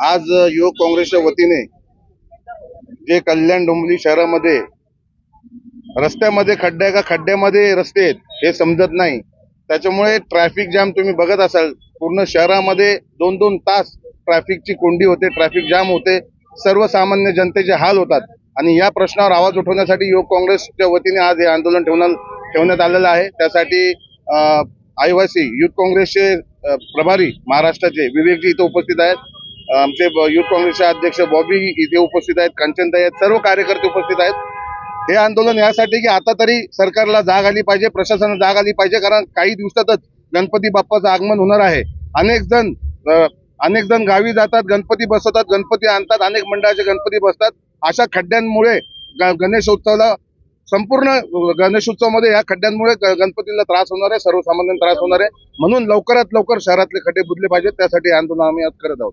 आज युवक काँग्रेसच्या वतीने जे कल्याण डोंबिवली शहरामध्ये रस्त्यामध्ये खड्डे का? खड्ड्यामध्ये रस्ते आहेत हे समजत नाही. त्याच्यामुळे ट्रॅफिक जाम तुम्ही बघत असाल पूर्ण शहरामध्ये दोन दोन तास ट्रॅफिकची कोंडी होते ट्रॅफिक जाम होते. सर्वसामान्य जनतेचे हाल होतात. आणि या प्रश्नावर आवाज उठवण्यासाठी युवक काँग्रेसच्या वतीने आज हे आंदोलन ठेवण्यात ठेवण्यात आलेलं आहे. त्यासाठी आयवासी युथ काँग्रेसचे प्रभारी महाराष्ट्राचे विवेकजी इथे उपस्थित आहेत. आमचे युथ काँग्रेसचे अध्यक्ष बॉबी इथे उपस्थित आहेत कांचनताई आहेत सर्व कार्यकर्ते उपस्थित आहेत. हे आंदोलन यासाठी की आता तरी सरकारला जाग आली पाहिजे प्रशासनाला जाग आली पाहिजे कारण काही दिवसातच गणपती बाप्पाचं आगमन होणार आहे. अनेक जण अनेक जण गावी जातात गणपती बसवतात गणपती आणतात अनेक मंडळाचे गणपती बसतात. अशा खड्ड्यांमुळे गणेशोत्सवाला संपूर्ण गणेशोत्सवामध्ये या खड्ड्यांमुळे गणपतीला त्रास होणार आहे सर्वसामान्यांना त्रास होणार आहे. म्हणून लवकरात लवकर शहरातले खड्डे बुजले पाहिजेत त्यासाठी आंदोलन आम्ही आज करत आहोत.